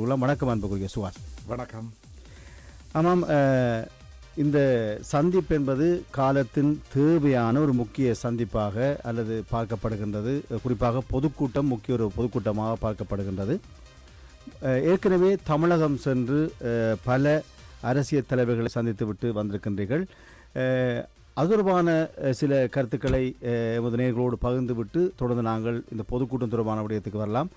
வணக்கம் அன்புக்குரிய சுவாஸ் வணக்கம். ஆமாம் இந்த சந்திப்பு என்பது காலத்தின் தேவையான ஒரு முக்கிய சந்திப்பாக அல்லது பார்க்கப்படுகின்றது. குறிப்பாக பொதுக்கூட்டம் முக்கிய ஒரு பொதுக்கூட்டமாக பார்க்கப்படுகின்றது. ஏற்கனவே தமிழகம் சென்று பல அரசியல் தலைவர்களை சந்தித்துவிட்டு வந்திருக்கின்றீர்கள். அஹ், அது தொடர்பான அஹ், சில கருத்துக்களை எமது நேர்களோடு பகிர்ந்துவிட்டு தொடர்ந்து நாங்கள் இந்த பொதுக்கூட்டம் தொடர்பான விடயத்துக்கு வரலாம்.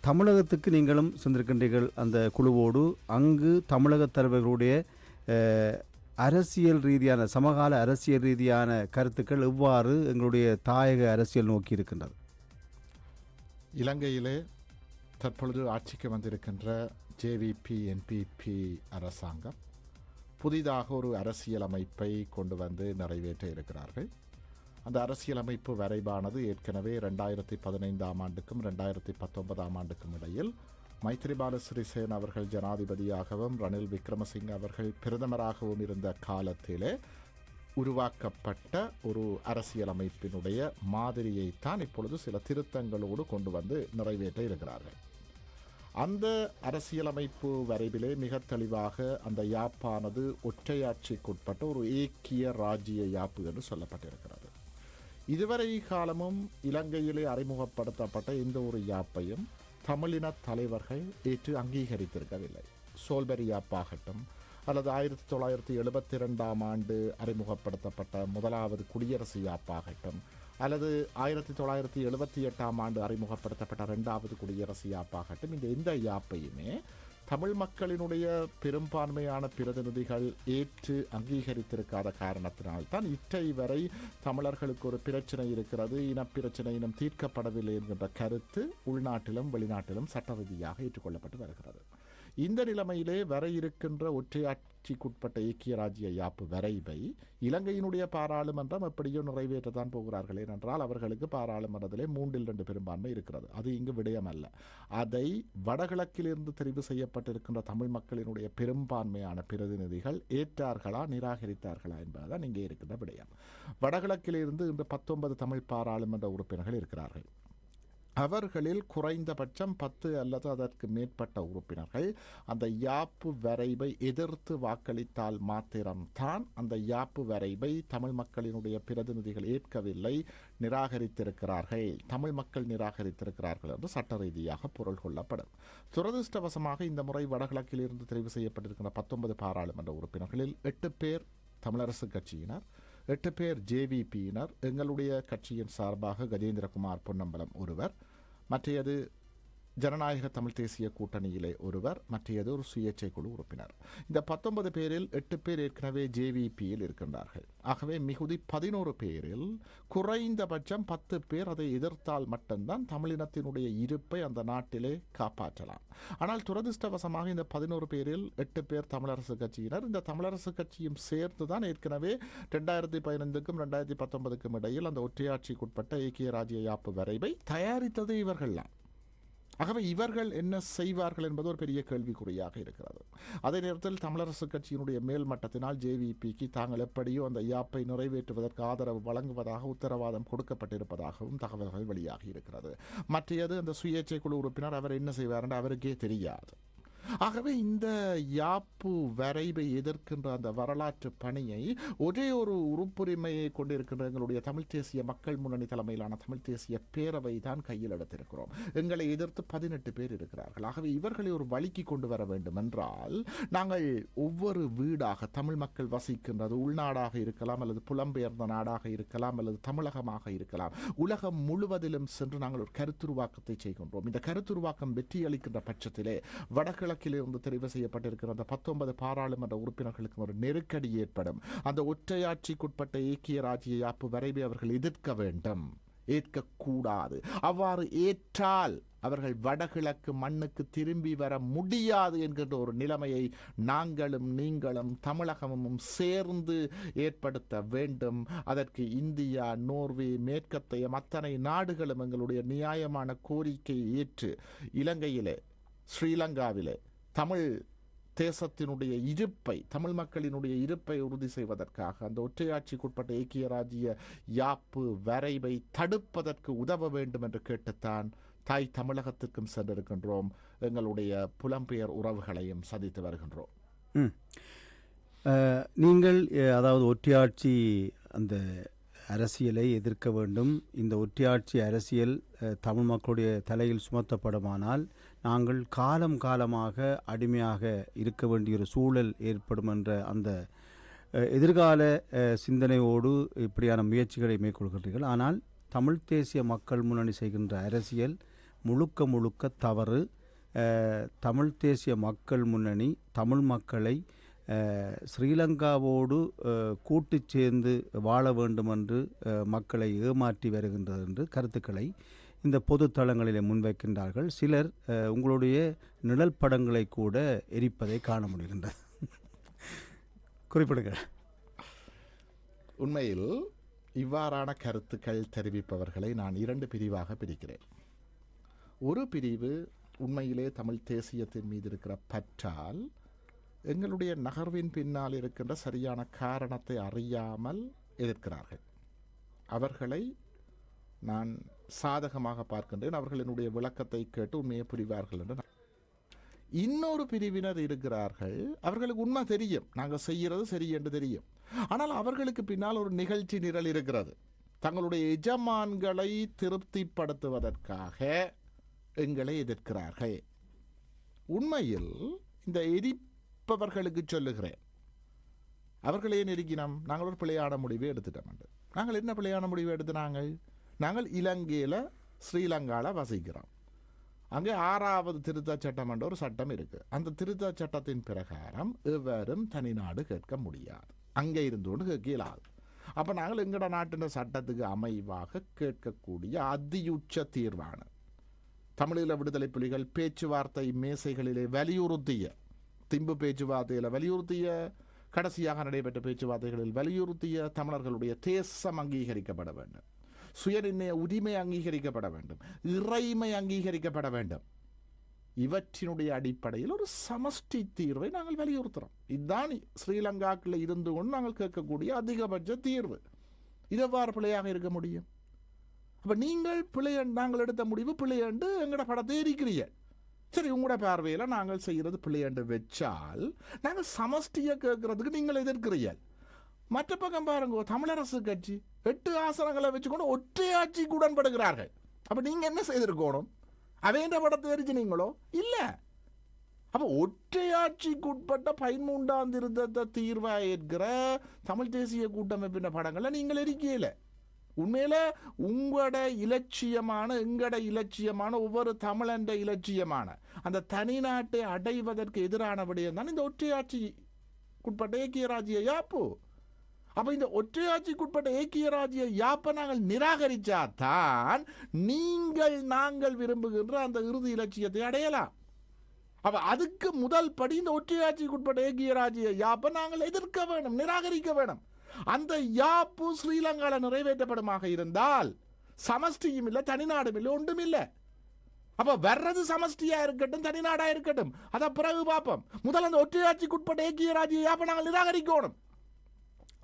தமிழகத்துக்கு நீங்களும் சென்றிருக்கின்றீர்கள் அந்த குழுவோடு. அங்கு தமிழக தலைவர்களுடைய அரசியல் ரீதியான சமகால அரசியல் ரீதியான கருத்துக்கள் எவ்வாறு எங்களுடைய தாயக அரசியல் நோக்கி இருக்கின்றது? இலங்கையிலே தற்பொழுது ஆட்சிக்கு வந்திருக்கின்ற ஜேவிபி என்பிபி அரசாங்கம் புதிதாக ஒரு அரசியலமைப்பை கொண்டு வந்து நிறைவேற்ற இருக்கிறார்கள். அந்த அரசியலமைப்பு வரைபானது ஏற்கனவே ரெண்டாயிரத்தி பதினைந்தாம் ஆண்டுக்கும் ரெண்டாயிரத்தி பத்தொன்பதாம் ஆண்டுக்கும் இடையில் மைத்ரிபால சிறிசேன் அவர்கள் ஜனாதிபதியாகவும் ரணில் விக்ரமசிங்க அவர்கள் பிரதமராகவும் இருந்த காலத்திலே உருவாக்கப்பட்ட ஒரு அரசியலமைப்பினுடைய மாதிரியைத்தான் இப்பொழுது சில திருத்தங்களோடு கொண்டு வந்து நிறைவேற்ற இருக்கிறார்கள். அந்த அரசியலமைப்பு வரைவிலே மிக தெளிவாக அந்த யாப்பானது ஒற்றையாட்சிக்குட்பட்ட ஒரு ஏக்கிய ராஜ்ய யாப்பு என்று சொல்லப்பட்டிருக்கிறது. இதுவரை காலமும் இலங்கையிலே அறிமுகப்படுத்தப்பட்ட எந்த ஒரு யாப்பையும் தமிழின தலைவர்கள் ஏற்று அங்கீகரித்திருக்கவில்லை. சோல்பெரி யாப்பாகட்டும் அல்லது ஆயிரத்தி தொள்ளாயிரத்தி எழுபத்தி ரெண்டாம் ஆண்டு அறிமுகப்படுத்தப்பட்ட முதலாவது குடியரசு யாப்பாகட்டும் அல்லது ஆயிரத்தி தொள்ளாயிரத்தி எழுபத்தி எட்டாம் ஆண்டு அறிமுகப்படுத்தப்பட்ட ரெண்டாவது குடியரசு யாப்பாகட்டும் இந்த எந்த யாப்பையுமே தமிழ் மக்களினுடைய பெரும்பான்மையான பிரதிநிதிகள் ஏற்று அங்கீகரித்திருக்காத காரணத்தினால்தான் இற்றை வரை தமிழர்களுக்கு ஒரு பிரச்சனை இருக்கிறது. இனப்பிரச்சனை இனம் தீர்க்கப்படவில்லை என்கின்ற கருத்து உள்நாட்டிலும் வெளிநாட்டிலும் சட்ட ரீதியாக ஏற்றுக்கொள்ளப்பட்டு வருகிறது. இந்த நிலைமையிலே வர இருக்கின்ற ஒற்றையாட்சிக்குட்பட்ட ஐக்கிய ராஜ்ய யாப்பு வரைவை இலங்கையினுடைய பாராளுமன்றம் எப்படியோ நிறைவேற்றத்தான் போகிறார்கள் ஏனென்றால் அவர்களுக்கு பாராளுமன்றத்திலே மூன்றில் ரெண்டு பெரும்பான்மை இருக்கிறது. அது இங்கு விடயம் அல்ல அதை வடகிழக்கிலிருந்து தெரிவு செய்யப்பட்டிருக்கின்ற தமிழ் மக்களினுடைய பெரும்பான்மையான பிரதிநிதிகள் ஏற்றார்களா நிராகரித்தார்களா என்பதுதான் இங்கே இருக்கின்ற விடயம். வடகிழக்கிலிருந்து இன்று பத்தொன்பது தமிழ் பாராளுமன்ற உறுப்பினர்கள் இருக்கிறார்கள். அவர்களில் குறைந்தபட்சம் பத்து அல்லது அதற்கு மேற்பட்ட உறுப்பினர்கள் அந்த யாப்பு வரைவை எதிர்த்து வாக்களித்தால் மாத்திரம்தான் அந்த யாப்பு வரைவை தமிழ் மக்களினுடைய பிரதிநிதிகள் ஏற்கவில்லை நிராகரித்திருக்கிறார்கள். தமிழ் மக்கள் நிராகரித்திருக்கிறார்கள் என்று சட்ட ரீதியாக பொருள் கொள்ளப்படும். துரதிருஷ்டவசமாக இந்த முறை வடகிழக்கில் இருந்து தெரிவு செய்யப்பட்டிருக்கின்ற பத்தொன்பது பாராளுமன்ற உறுப்பினர்களில் எட்டு பேர் தமிழரசு கட்சியினர் எட்டு பேர் ஜேவிபியினர் எங்களுடைய கட்சியின் சார்பாக கஜேந்திரகுமார் பொன்னம்பலம் ஒருவர் மற்றையது ஜனநாயக தமிழ் தேசிய கூட்டணியிலே ஒருவர் மற்றையது ஒரு சுயேட்சை குழு உறுப்பினர். இந்த பத்தொன்பது பேரில் எட்டு பேர் ஏற்கனவே ஜேவிபியில் இருக்கின்றார்கள். ஆகவே மிகுதி பதினோரு பேரில் குறைந்தபட்சம் பத்து பேர் அதை எதிர்த்தால் மட்டும்தான் தமிழினத்தினுடைய இருப்பை அந்த நாட்டிலே காப்பாற்றலாம். ஆனால் துரதிருஷ்டவசமாக இந்த பதினோரு பேரில் எட்டு பேர் தமிழரசு கட்சியினர். இந்த தமிழரசு கட்சியும் சேர்த்து தான் ஏற்கனவே ரெண்டாயிரத்தி பதினைந்துக்கும் ரெண்டாயிரத்தி பத்தொன்பதுக்கும் இடையில் அந்த ஒற்றையாட்சிக்குட்பட்ட ஐக்கிய ராஜ்ய யாப்பு வரைவை தயாரித்தது இவர்கள்லாம். ஆகவே இவர்கள் என்ன செய்வார்கள் என்பது ஒரு பெரிய கேள்விக்குறியாக இருக்கிறது. அதே நேரத்தில் தமிழரசு கட்சியினுடைய மேல் மட்டத்தினால் ஜேவிபிக்கு தாங்கள் எப்படியோ அந்த யாப்பை நிறைவேற்றுவதற்கு ஆதரவு வழங்குவதாக உத்தரவாதம் கொடுக்கப்பட்டிருப்பதாகவும் தகவல்கள் வெளியாகி இருக்கிறது. மற்றையது அந்த சுயேட்சை குழு உறுப்பினர் அவர் என்ன செய்வார் என்று அவருக்கே தெரியாது. ஆகவே இந்த யாப்பு வரைவை எதிர்க்கின்ற அந்த வரலாற்று பணியை ஒரே ஒரு உறுப்புரிமையை கொண்டிருக்கின்ற எங்களுடைய தமிழ் தேசிய மக்கள் முன்னணி தலைமையிலான தமிழ் தேசிய பேரவை தான் கையில் எடுத்திருக்கிறோம். எங்களை எதிர்த்து பதினெட்டு பேர் இருக்கிறார்கள். ஆகவே இவர்களை ஒரு வழிக்கு கொண்டு வர வேண்டும் என்றால் நாங்கள் ஒவ்வொரு வீடாக தமிழ் மக்கள் வசிக்கின்றது உள்நாடாக இருக்கலாம் அல்லது புலம்பெயர்ந்த நாடாக இருக்கலாம் அல்லது தமிழகமாக இருக்கலாம். உலகம் முழுவதிலும் சென்று நாங்கள் ஒரு கருத்துருவாக்கத்தை செய்கின்றோம். இந்த கருத்துருவாக்கம் வெற்றியளிக்கின்ற பட்சத்திலே வடகிழக்கு வடக்கிலிருந்து தெரிவு செய்யப்பட்டிருக்கிற அந்த பத்தொன்பது பாராளுமன்ற உறுப்பினர்களுக்கு ஒரு நெருக்கடி ஏற்படும். அந்த ஒற்றையாட்சிக்குட்பட்ட ஏக்கிய ராஜ்ய யாப்பு வரைவை அவர்கள் எதிர்க்க வேண்டும். ஏற்கக்கூடாது. அவ்வாறு ஏற்றால் அவர்கள் வடகிழக்கு மண்ணுக்கு திரும்பி வர முடியாது என்கின்ற ஒரு நிலைமையை நாங்களும் நீங்களும் தமிழகமும் சேர்ந்து ஏற்படுத்த வேண்டும். அதற்கு இந்தியா நோர்வே மேற்கத்தைய அத்தனை நாடுகளும் எங்களுடைய நியாயமான கோரிக்கையை ஏற்று இலங்கையிலே ஸ்ரீலங்காவிலே தமிழ் தேசத்தினுடைய இருப்பை தமிழ் மக்களினுடைய இருப்பை உறுதி செய்வதற்காக அந்த ஒற்றையாட்சிக்குட்பட்ட ஐக்கிய ராஜ்ய யாப்பு வரைவை தடுப்பதற்கு உதவ வேண்டும் என்று கேட்டுத்தான் தாய் தமிழகத்திற்கும் சென்றிருக்கின்றோம். எங்களுடைய புலம்பெயர் உறவுகளையும் சந்தித்து வருகின்றோம். நீங்கள் அதாவது ஒற்றையாட்சி அந்த அரசியலை எதிர்க்க வேண்டும். இந்த ஒற்றையாட்சி அரசியல் தமிழ் மக்களுடைய தலையில் சுமத்தப்படுமானால் நாங்கள் காலம் காலமாக அடிமையாக இருக்க வேண்டிய ஒரு சூழல் ஏற்படும் என்ற அந்த எதிர்கால சிந்தனையோடு இப்படியான முயற்சிகளை மேற்கொள்கிறீர்கள். ஆனால் தமிழ் தேசிய மக்கள் முன்னணி செய்கின்ற அரசியல் முழுக்க முழுக்க தவறு. தமிழ் தேசிய மக்கள் முன்னணி தமிழ் மக்களை ஸ்ரீலங்காவோடு கூட்டு சேர்ந்து வாழ வேண்டும் என்று மக்களை ஏமாற்றி வருகின்றது என்று கருத்துக்களை இந்த பொது தளங்களிலே முன்வைக்கின்றார்கள். சிலர் உங்களுடைய நிழல் படங்களை கூட எரிப்பதை காண முடிகின்றது. குறிப்பிடுங்கள். உண்மையில் இவ்வாறான கருத்துக்கள் தெரிவிப்பவர்களை நான் இரண்டு பிரிவாக பிரிக்கிறேன். ஒரு பிரிவு உண்மையிலே தமிழ் தேசியத்தின் மீது இருக்கிற பற்றால் எங்களுடைய நகர்வின் பின்னால் இருக்கின்ற சரியான காரணத்தை அறியாமல் எதிர்க்கிறார்கள். அவர்களை நான் சாதகமாக பார்க்கின்றேன். என்னுடைய விளக்கத்தை கேட்டு உண்மையை புரிவார்கள் என்று இன்னொரு பிரிவினர் இருக்கிறார்கள். அவர்களுக்கு உண்மை தெரியும். நாங்கள் செய்கிறது சரி என்று தெரியும். ஆனால் அவர்களுக்கு பின்னால் ஒரு நிகழ்ச்சி நிரல் இருக்கிறது. தங்களுடைய எஜமான்களை திருப்திப்படுத்துவதற்காக எங்களை எதிர்க்கிறார்கள். உண்மையில் இந்த எரிப்பவர்களுக்கு சொல்லுகிறேன். அவர்களே நெருக்கினோம் நாங்கள் ஒரு பிழையான முடிவை எடுத்துட்டோம் நாங்கள் என்ன பிழையான முடிவு எடுத்து நாங்கள்? நாங்கள் இலங்கையில் ஸ்ரீலங்காவில் வசிக்கிறோம். அங்கே ஆறாவது திருத்தச் சட்டம் என்ற ஒரு சட்டம் இருக்குது அந்த திருத்தச் சட்டத்தின் பிரகாரம் எவரும் தனிநாடு கேட்க முடியாது. அங்கே இருந்து கொண்டு கேட்க இயலாது அப்போ நாங்கள் எங்கட நாட்டின் சட்டத்துக்கு அமைவாக கேட்கக்கூடிய அதியுச்ச தீர்வான தமிழீழ விடுதலை புலிகள் பேச்சுவார்த்தை மேசைகளிலே வலியுறுத்திய திம்பு பேச்சுவார்த்தையில் வலியுறுத்திய கடைசியாக நடைபெற்ற பேச்சுவார்த்தைகளில் வலியுறுத்திய தமிழர்களுடைய தேசம் அங்கீகரிக்கப்பட வேண்டும். சுயநிர்ணய உரிமை அங்கீகரிக்கப்பட வேண்டும். இறைமை அங்கீகரிக்கப்பட வேண்டும். இவற்றினுடைய அடிப்படையில் ஒரு சமஷ்டி தீர்வை நாங்கள் வலியுறுத்துகிறோம் இதுதான் ஸ்ரீலங்காக்கில் இருந்து கொண்டு நாங்கள் கேட்கக்கூடிய அதிகபட்ச தீர்வு. இது எவ்வாறு பிழையாக இருக்க முடியும்? அப்போ நீங்கள் பிழை நாங்கள் எடுத்த முடிவு பிழையண்டு எங்களோட படத்தை எரிக்கிறீங்க சரி உங்களோட பார்வையில் நாங்கள் செய்கிறது பிழையண்டு வச்சால் நாங்கள் சமஷ்டியை கேட்கறதுக்கு நீங்கள் எதிர்க்கிறீர்கள். மற்ற பக்கம் பாருங்க தமிழரசு கட்சி எட்டு ஆசனங்களை வச்சுக்கொண்டு ஒற்றையாட்சிக்கு உடன்படுகிறார்கள். அப்போ நீங்கள் என்ன செய்திருக்கணும் அவேண்ட படத்தை எரிச்சு இல்லை. அப்போ ஒற்றையாட்சிக்கு உட்பட்ட பதிமூன்றாம் திருத்தத்தை தீர்வா ஏற்கிற தமிழ் தேசிய கூட்டமைப்பின் படங்களை நீங்கள் எரிக்கையில. உண்மையில் உங்களோட இலட்சியமான எங்கட இலட்சியமான ஒவ்வொரு தமிழண்ட இலட்சியமான அந்த தனிநாட்டை அடைவதற்கு எதிரான விடயம் தான் இந்த ஒற்றையாட்சிக்குட்பட்ட ஏக்கிய ராஜ்ய யாப்பு அப்போ இந்த ஒற்றையாட்சிக்குட்பட்ட ஏக்கிய ராஜ்ய யாப்பை நாங்கள் நிராகரிச்சாதான் நீங்கள் நாங்கள் விரும்புகின்ற அந்த இறுதி இலட்சியத்தை அடையலாம். அப்போ அதுக்கு முதல் படி இந்த ஒற்றையாட்சிக்குட்பட்ட ஏக்கிய ராஜ்ய யாப்பை நாங்கள் எதிர்க்க வேணும் நிராகரிக்க வேணும். அந்த யாப்பு ஸ்ரீலங்காவில் நிறைவேற்றப்படுமாக இருந்தால் சமஷ்டியும் இல்லை தனிநாடும் இல்லை ஒன்றும் இல்லை. அப்போ வர்றது சமஷ்டியா இருக்கட்டும் தனிநாடா இருக்கட்டும். அதை பிறகு பார்ப்போம். முதல்ல அந்த ஒற்றையாட்சிக்குட்பட்ட ஏக்கிய ராஜ்ய யாப்பை நாங்கள் நிராகரிக்கணும்.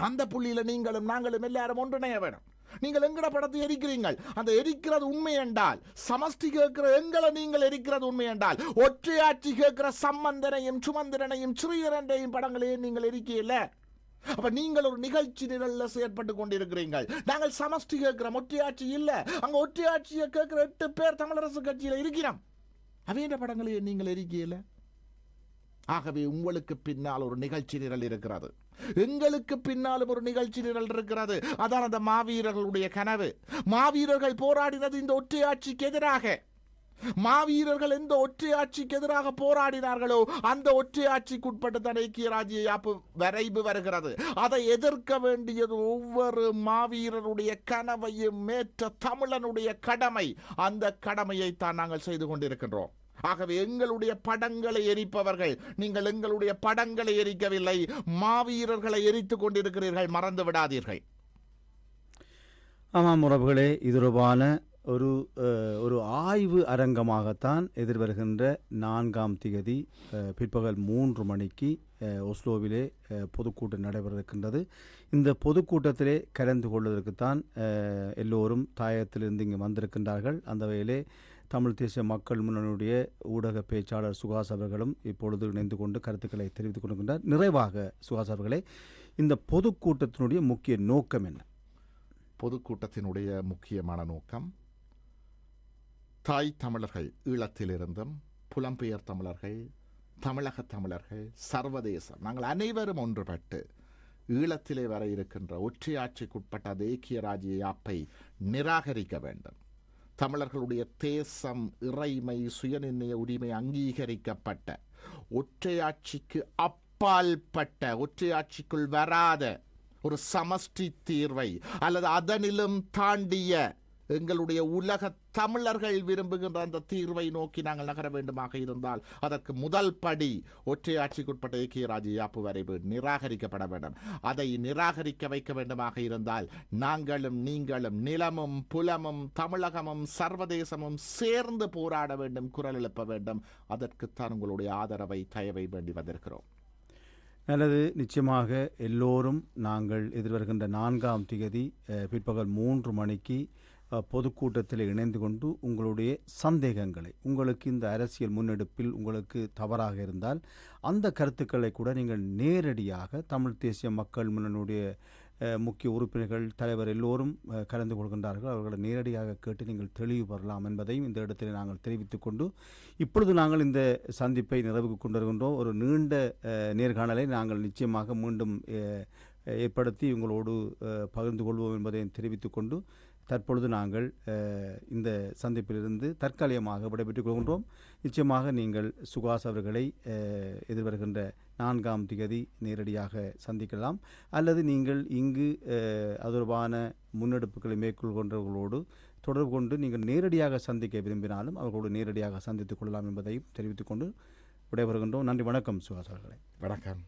அந்த புள்ளியில நீங்களும் நாங்களும் எல்லாரும் ஒன்றிணைய வேணும். நீங்கள் எங்கட படத்தை எரிக்கிறீங்கள்? அந்த எரிக்கிறது உண்மை என்றால் சமஷ்டி கேட்கிற எங்களை நீங்கள் எரிக்கிறது உண்மை என்றால் ஒற்றையாட்சி கேட்கிற சம்பந்தனையும் சுமந்திரனையும் ஸ்ரீதரண்டையும் படங்களையும் நீங்கள் எரிக்கையில அப்ப நீங்கள் ஒரு நிகழ்ச்சி நிரல்ல செயற்பட்டு கொண்டிருக்கிறீர்கள். நாங்கள் சமஷ்டி கேட்கிறோம் ஒற்றையாட்சி இல்ல. அங்க ஒற்றையாட்சியை கேட்கிற எட்டு பேர் தமிழரசு கட்சியில இருக்கிறோம். அவையின படங்களையும் நீங்கள் எரிக்கையில ஆகவே உங்களுக்கு பின்னால் ஒரு நிகழ்ச்சி நிரல் இருக்கிறது. எங்களுக்கு பின்னாலும் ஒரு நிகழ்ச்சி நிரல் இருக்கிறது. அதான் அந்த மாவீரர்களுடைய கனவு. மாவீரர்கள் போராடினது இந்த ஒற்றையாட்சிக்கு எதிராக. மாவீரர்கள் எந்த ஒற்றையாட்சிக்கு எதிராக போராடினார்களோ அந்த ஒற்றையாட்சிக்குட்பட்ட தான் ஐக்கிய ராஜ்ய யாப்பு வரைவு வருகிறது. அதை எதிர்க்க வேண்டியது ஒவ்வொரு மாவீரருடைய கனவையும் மேற்ற தமிழனுடைய கடமை. அந்த கடமையை தான் நாங்கள் செய்து கொண்டிருக்கின்றோம். ஆகவே எங்களுடைய படங்களை எரிப்பவர்கள் நீங்கள் எங்களுடைய படங்களை எரிக்கவில்லை மாவீரர்களை எரித்துக் கொண்டிருக்கிறீர்கள் மறந்து விடாதீர்கள். ஆமாம் உறவுகளே இது ஒரு ஒரு ஆய்வு அரங்கமாகத்தான் எதிர்வருகின்ற நான்காம் திகதி பிற்பகல் மூன்று மணிக்கு ஒஸ்லோவிலே பொதுக்கூட்டம் நடைபெற இருக்கின்றது இந்த பொதுக்கூட்டத்திலே கலந்து கொள்வதற்குத்தான் எல்லோரும் தாயத்திலிருந்து இங்கே வந்திருக்கின்றார்கள். அந்த வகையிலே தமிழ் தேசிய மக்கள் முன்னணியுடைய ஊடக பேச்சாளர் சுகாஸ் அவர்களும் இப்பொழுது இணைந்து கொண்டு கருத்துக்களை தெரிவித்துக் கொண்டிருக்கின்றார். நிறைவாக சுகாஸ் அவர்களே இந்த பொதுக்கூட்டத்தினுடைய முக்கிய நோக்கம் என்ன? பொதுக்கூட்டத்தினுடைய முக்கியமான நோக்கம் தாய் தமிழர்கள் ஈழத்திலிருந்தும் புலம்பெயர் தமிழர்கள் தமிழக தமிழர்கள் சர்வதேசம் நாங்கள் அனைவரும் ஒன்றுபட்டு ஈழத்திலே வர இருக்கின்ற ஒற்றையாட்சிக்குட்பட்ட தேக்கிய ராஜ்ய யாப்பை நிராகரிக்க வேண்டும். தமிழர்களுடைய தேசம் இறைமை சுயநிர்ணய உரிமை அங்கீகரிக்கப்பட்ட ஒற்றையாட்சிக்கு அப்பால்பட்ட ஒற்றையாட்சிக்குள் வராத ஒரு சமஷ்டி தீர்வை அல்லது அதனிலும் தாண்டிய எங்களுடைய உலக தமிழர்கள் விரும்புகின்ற அந்த தீர்வை நோக்கி நாங்கள் நகர வேண்டுமாக இருந்தால் அதற்கு முதல் படி ஒற்றையாட்சிக்குட்பட்ட ஆட்சிக்குட்பட்ட ராஜ்ய ராஜியாப்பு வரைவு நிராகரிக்கப்பட வேண்டும். அதை நிராகரிக்க வைக்க வேண்டுமாக இருந்தால் நாங்களும் நீங்களும் நிலமும் புலமும் தமிழகமும் சர்வதேசமும் சேர்ந்து போராட வேண்டும் குரல் எழுப்ப வேண்டும். அதற்குத்தான் உங்களுடைய ஆதரவை தயவை வேண்டி வந்திருக்கிறோம். நல்லது. நிச்சயமாக எல்லோரும் நாங்கள் எதிர்வருகின்ற நான்காம் திகதி பிற்பகல் மூன்று மணிக்கு பொதுக்கூட்டத்தில் இணைந்து கொண்டு உங்களுடைய சந்தேகங்களை உங்களுக்கு இந்த அரசியல் முன்னெடுப்பில் உங்களுக்கு தவறாக இருந்தால் அந்த கருத்துக்களை கூட நீங்கள் நேரடியாக தமிழ் தேசிய மக்கள் முன்னணியுடைய முக்கிய உறுப்பினர்கள் தலைவர் எல்லோரும் கலந்து கொள்கின்றார்கள். அவர்களை நேரடியாக கேட்டு நீங்கள் தெளிவு பெறலாம் என்பதையும் இந்த இடத்தில் நாங்கள் தெரிவித்துக் கொண்டு இப்பொழுது நாங்கள் இந்த சந்திப்பை நிறைவுக்கு கொண்டு வருகின்றோம். ஒரு நீண்ட நேர்காணலை நாங்கள் நிச்சயமாக மீண்டும் ஏற்படுத்தி உங்களோடு பகிர்ந்து கொள்வோம் என்பதையும் தெரிவித்துக் கொண்டு தற்பொழுது நாங்கள் இந்த சந்திப்பிலிருந்து தற்காலிகமாக விடைபெற்றுக் கொள்கின்றோம். நிச்சயமாக நீங்கள் சுகாஸ் அவர்களை எதிர்வருகின்ற நான்காம் திகதி நேரடியாக சந்திக்கலாம். அல்லது நீங்கள் இங்கு அஹ், முன்னெடுப்புகளை மேற்கொள்கின்றவர்களோடு தொடர்பு கொண்டு நீங்கள் நேரடியாக சந்திக்க விரும்பினாலும் அவர்களோடு நேரடியாக சந்தித்துக் கொள்ளலாம் என்பதையும் தெரிவித்துக் கொண்டு விடைபெறுகின்றோம். நன்றி வணக்கம் சுகாஸ் அவர்களே. வணக்கம்.